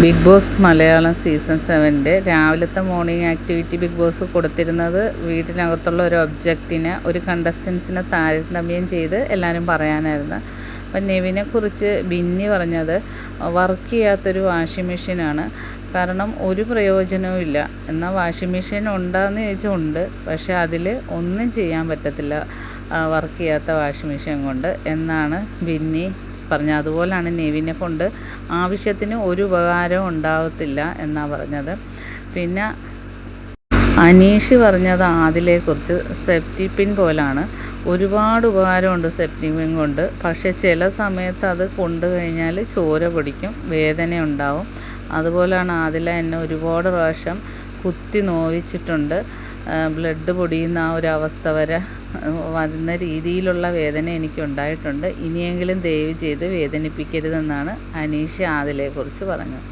Big boss Malayalam season സെവന്റെ രാവിലത്തെ morning activity big boss കൊടുത്തിരുന്നത് വീട്ടിനകത്തുള്ള ഒരു ഒബ്ജക്റ്റിനെ ഒരു കണ്ടസ്റ്റൻസിനെ താരതമ്യം ചെയ്ത് എല്ലാവരും പറയാനായിരുന്നു. അപ്പം നെവിനെ കുറിച്ച് ബിന്നി പറഞ്ഞത് വർക്ക് ചെയ്യാത്തൊരു വാഷിംഗ് മെഷീനാണ് കാരണം ഒരു പ്രയോജനവും ഇല്ല. എന്നാൽ വാഷിംഗ് മെഷീൻ ഉണ്ടെന്ന് ചോദിച്ചാൽ ഉണ്ട് പക്ഷേ അതിൽ ഒന്നും ചെയ്യാൻ പറ്റത്തില്ല വർക്ക് ചെയ്യാത്ത വാഷിംഗ് മെഷീൻ കൊണ്ട് എന്നാണ് ബിന്നി പറഞ്ഞത് അതുപോലാണ് നെവിനെ കൊണ്ട് ആവശ്യത്തിന് ഒരു ഉപകാരവും ഉണ്ടാകത്തില്ല എന്നാണ് പറഞ്ഞത്. പിന്നെ അനീഷ് പറഞ്ഞത് ആദിലെക്കുറിച്ച് സെപ്റ്റി പിൻ പോലാണ്. ഒരുപാട് ഉപകാരമുണ്ട് സെപ്റ്റി പിൻ കൊണ്ട്. പക്ഷേ ചില സമയത്ത് അത് കൊണ്ടു കഴിഞ്ഞാൽ ചോര പിടിക്കും വേദന ഉണ്ടാവും അതുപോലെയാണ് ആദില എന്നെ ഒരുപാട് പ്രാവശ്യം കുത്തി നോവിച്ചിട്ടുണ്ട്. ബ്ലഡ് പൊടിയുന്ന ആ ഒരു അവസ്ഥ വരെ വരുന്ന രീതിയിലുള്ള വേദന എനിക്കുണ്ടായിട്ടുണ്ട്. ഇനിയെങ്കിലും ദയവ് ചെയ്ത് വേദനിപ്പിക്കരുതെന്നാണ് അനീഷ ആദിലയെക്കുറിച്ച് പറഞ്ഞത്.